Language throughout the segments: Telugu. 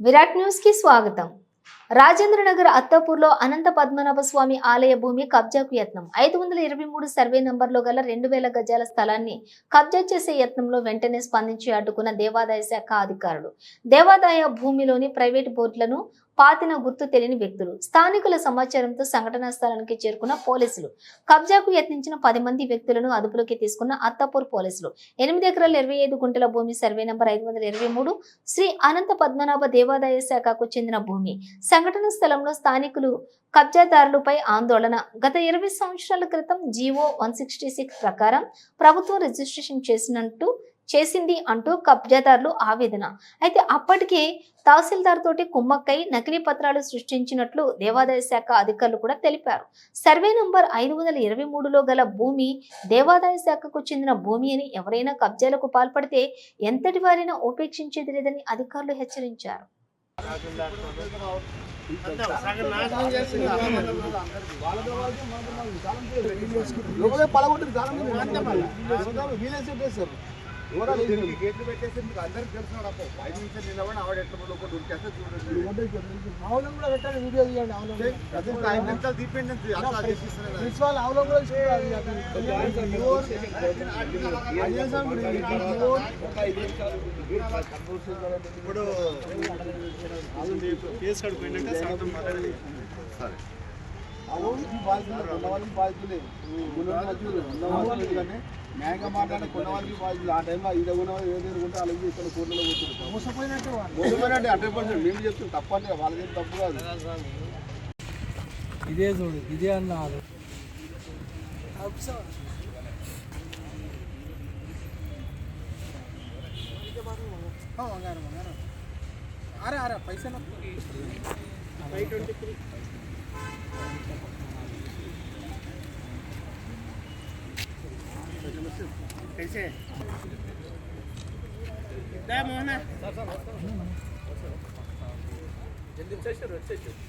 విరాట్ న్యూస్కి స్వాగతం. రాజేంద్ర నగర్ అత్తాపూర్లో అనంత పద్మనాభ స్వామి ఆలయ భూమి కబ్జాకు యత్నం. ఐదు వందల ఇరవై మూడు సర్వే నంబర్లో గల రెండు వేల గజాల స్థలాన్ని కబ్జా చేసే యత్నంలో వెంటనే స్పందించి అడ్డుకున్న దేవాదాయ శాఖ అధికారులు. దేవాదాయ భూమిలోని ప్రైవేట్ బోర్డులను పాతిన గుర్తు తెలియని వ్యక్తులు. స్థానికుల సమాచారంతో సంఘటనా స్థలానికి చేరుకున్న పోలీసులు. కబ్జాకు యత్నించిన పది మంది వ్యక్తులను అదుపులోకి తీసుకున్న అత్తాపూర్ పోలీసులు. ఎనిమిది ఎకరాల ఇరవై ఐదు గుంటల భూమి సర్వే నంబర్ ఐదు వందల ఇరవై మూడు శ్రీ అనంత పద్మనాభ దేవాదాయ శాఖకు చెందిన భూమి. సంఘటన స్థలంలో స్థానికులు కబ్జాదారులపై ఆందోళన. గత ఇరవై సంవత్సరాల క్రితం జీవో వన్ సిక్స్టీ సిక్స్ ప్రకారం ప్రభుత్వం రిజిస్ట్రేషన్ చేసినట్టు చేసింది అంటూ కబ్జాదారులు ఆవేదన. అయితే అప్పటికే తహసీల్దార్ తోటి కుమ్మక్కై నకిలీ పత్రాలు సృష్టించినట్లు దేవాదాయ శాఖ అధికారులు కూడా తెలిపారు. సర్వే నంబర్ ఐదు వందల ఇరవై మూడులో గల భూమి దేవాదాయ శాఖకు చెందిన భూమి అని ఎవరైనా కబ్జాలకు పాల్పడితే ఎంతటి వారైనా ఉపేక్షించేది లేదని అధికారులు హెచ్చరించారు. గేట్లు పెట్టేసి మీకు అందరికి అప్పో ఐదు నిమిషాలు నిలబడి ఆవిడ ఎట్లా లోపల ఉరికేస్తే చూడండి ఆవులను కూడా వీడియో తీయండి ఒక ఐదు నిమిషాలు అట్లా ప్రిన్సిపాల్ ఇప్పుడు కేసు కడుపుపోయినాక సాయంత్రం మాట్లాడి సరే న్యాయంగా మాట్లాడే కొన్న వాళ్ళకి బాధ్యులు ఆ టైంలో ఇది కొన్న ఏదో అలాగే ఇక్కడ కోర్టులో కూర్చుంటారు మోసపోయినట్టు వాళ్ళు. హండ్రెడ్ పర్సెంట్ మేము చెప్తాం తప్పంటే వాళ్ళదేం తప్పు కాదు ఇదే చూడు ఇదే అన్నారు అరే అరే పైసా ఫైవ్ ట్వంటీ త్రీ कैसे दा मोहना जल्दी से शुरू से शुरू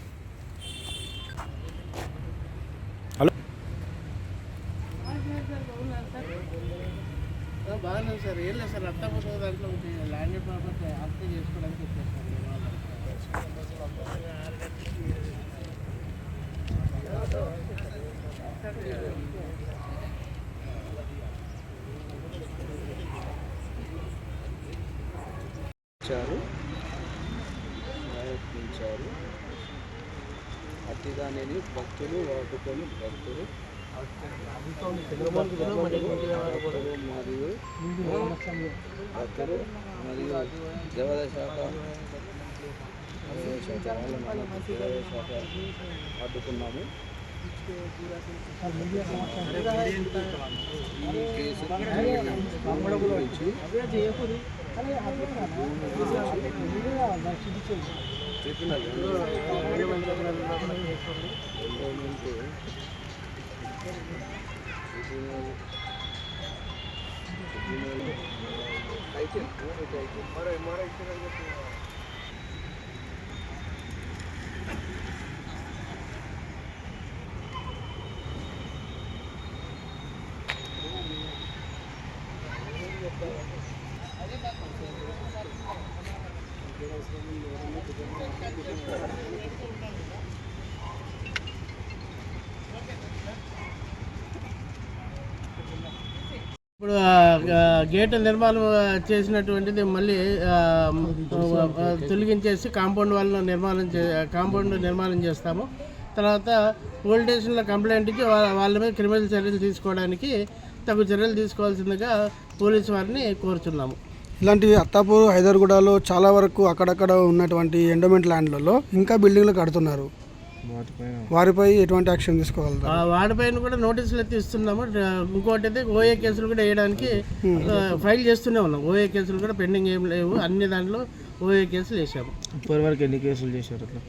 బాగున్నాను సార్ ఏం లేదు సార్ అత్తపోతే దాంట్లో ఒకటి ల్యాండ్ ప్రాపర్టీ ఆప్తే చేసుకోవడానికి వచ్చేసాను ఇచ్చారు. ప్రయత్నించారు అతిదానిని భక్తులు వాడుకొని భక్తులు. మరియు భక్తులు మరియు దేవాదాయ శాఖ దేవాదాయ శాఖ వాళ్ళను దేవాదాయ శాఖ అడ్డుకున్నాము. ఈ కేసు గురించి చెప్పిన ఎండోమెంట్ అయితే ఇప్పుడు గేట్ నిర్మాణం చేసినటువంటిది మళ్ళీ తొలగించేసి కాంపౌండ్ వాళ్ళ నిర్మాణం చే కాంపౌండ్ నిర్మాణం చేస్తాము. తర్వాత పోలీస్ స్టేషన్లో కంప్లైంట్ ఇచ్చి వాళ్ళ మీద క్రిమినల్ చర్యలు తీసుకోవడానికి తగు చర్యలు తీసుకోవాల్సిందిగా పోలీసు వారిని కోరుచున్నాము. ఇలాంటివి అత్తాపూర్ హైదర్గూడలో చాలా వరకు అక్కడక్కడ ఉన్నటువంటి ఎండోమెంట్ ల్యాండ్లలో ఇంకా బిల్డింగ్లు కడుతున్నారు. వారిపై ఎటువంటి యాక్షన్ తీసుకోగలుగుతారు? ఆ, వాడిపైన కూడా నోటీసులు అయితే ఇస్తున్నాము. ఇంకోటి అయితే ఓఏ కేసులు కూడా వేయడానికి ఫైల్ చేస్తూనే ఉన్నాం. ఓఏ కేసులు కూడా పెండింగ్ ఏం లేవు. అన్ని దాంట్లో ఓఏ కేసులు వేసాము ఇప్పటివరకు ఎన్ని కేసులు చేశారు అట్లా?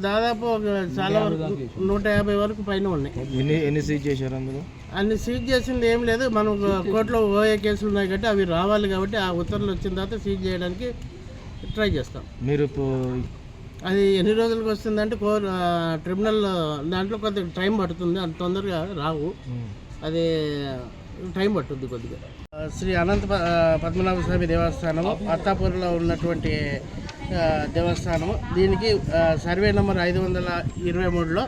దాదాపు ఒక చాలా వరకు నూట యాభై వరకు పైన ఉన్నాయి. ఎన్ని ఎన్ని సీజ్ చేశారు అందులో? అన్ని సీజ్ చేసింది ఏం లేదు. మనం కోర్టులో ఓఏ కేసులు ఉన్నాయి కాబట్టి అవి రావాలి కాబట్టి ఆ ఉత్తర్వులు వచ్చిన తర్వాత సీజ్ చేయడానికి ట్రై చేస్తాం. మీరు ఇప్పుడు అది ఎన్ని రోజులకు వస్తుందంటే కోర్ ఆ, ట్రిబ్యునల్ దాంట్లో కొద్దిగా టైం పడుతుంది. అంత తొందరగా రావు. అది టైం పట్టుద్ది కొద్దిగా. శ్రీ అనంత పద్మనాభ స్వామి దేవస్థానము అత్తాపూర్లో ఉన్నటువంటి దేవస్థానము. దీనికి సర్వే నెంబర్ ఐదు వందల ఇరవై మూడులో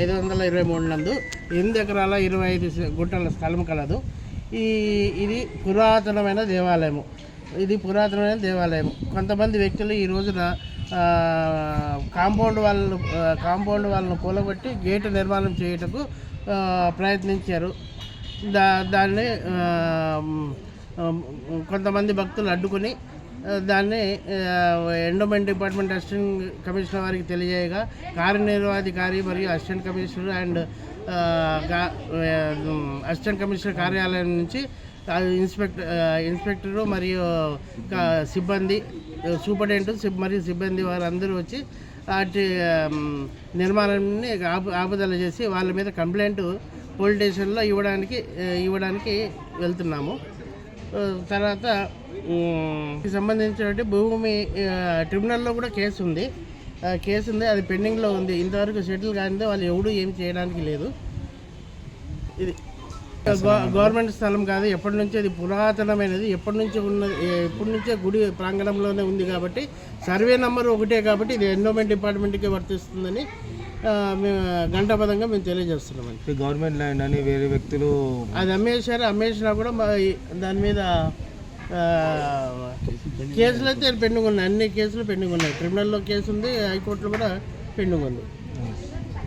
ఐదు వందల ఇరవై మూడు నందు ఎనిమిది ఎకరాల ఇరవై ఐదు గుంటల స్థలం కలదు. ఈ ఇది పురాతనమైన దేవాలయము. ఇది పురాతనమైన దేవాలయం కొంతమంది వ్యక్తులు ఈ రోజున కాంపౌండ్ వాళ్ళను కాంపౌండ్ వాళ్ళను కూలగొట్టి గేటు నిర్మాణం చేయుటకు ప్రయత్నించారు. దా దాన్ని కొంతమంది భక్తులు అడ్డుకొని దాన్ని ఎండోమెంట్ డిపార్ట్మెంట్ అసిస్టెంట్ కమిషనర్ వారికి తెలియజేయగా కార్యనిర్వాధికారి మరియు assistant commissioner and assistant commissioner కార్యాలయం నుంచి ఇన్స్పెక్టర్ ఇన్స్పెక్టరు మరియు సిబ్బంది సూపరింటెండెంట్ సిబ్ మరియు సిబ్బంది వారందరూ వచ్చి వాటి నిర్మాణాన్ని ఆపు ఆపుదల చేసి వాళ్ళ మీద కంప్లైంట్ పోలీస్ స్టేషన్లో ఇవ్వడానికి ఇవ్వడానికి వెళ్తున్నాము. తర్వాత సంబంధించినటువంటి భూమి ట్రిబ్యునల్లో కూడా కేసు ఉంది. కేసు ఉంది అది పెండింగ్లో ఉంది. ఇంతవరకు సెటిల్ కానిదే వాళ్ళు ఎవడు ఏం చేయడానికి లేదు. ఇది గవ- గవర్నమెంట్ స్థలం కాదు ఎప్పటి నుంచో ఇది పురాతనమైనది ఎప్పటి నుంచో ఉన్న ఎప్పటి నుంచో గుడి ప్రాంగణంలోనే ఉంది కాబట్టి సర్వే నెంబర్ ఒకటే కాబట్టి ఇది ఎండోమెంట్ డిపార్ట్మెంట్కి వర్తిస్తుందని మేము గంటపదంగా మేము తెలియజేస్తున్నామండి గవర్నమెంట్ ల్యాండ్ అని వేరే వ్యక్తులు అది అమ్మేశారు అమ్మేసినా కూడా దాని మీద కేసులు అయితే పెండింగ్ ఉన్నాయి. అన్ని కేసులు పెండింగ్ ఉన్నాయి. ట్రిబ్యునల్లో కేసు ఉంది హైకోర్టులో కూడా పెండింగ్ ఉంది.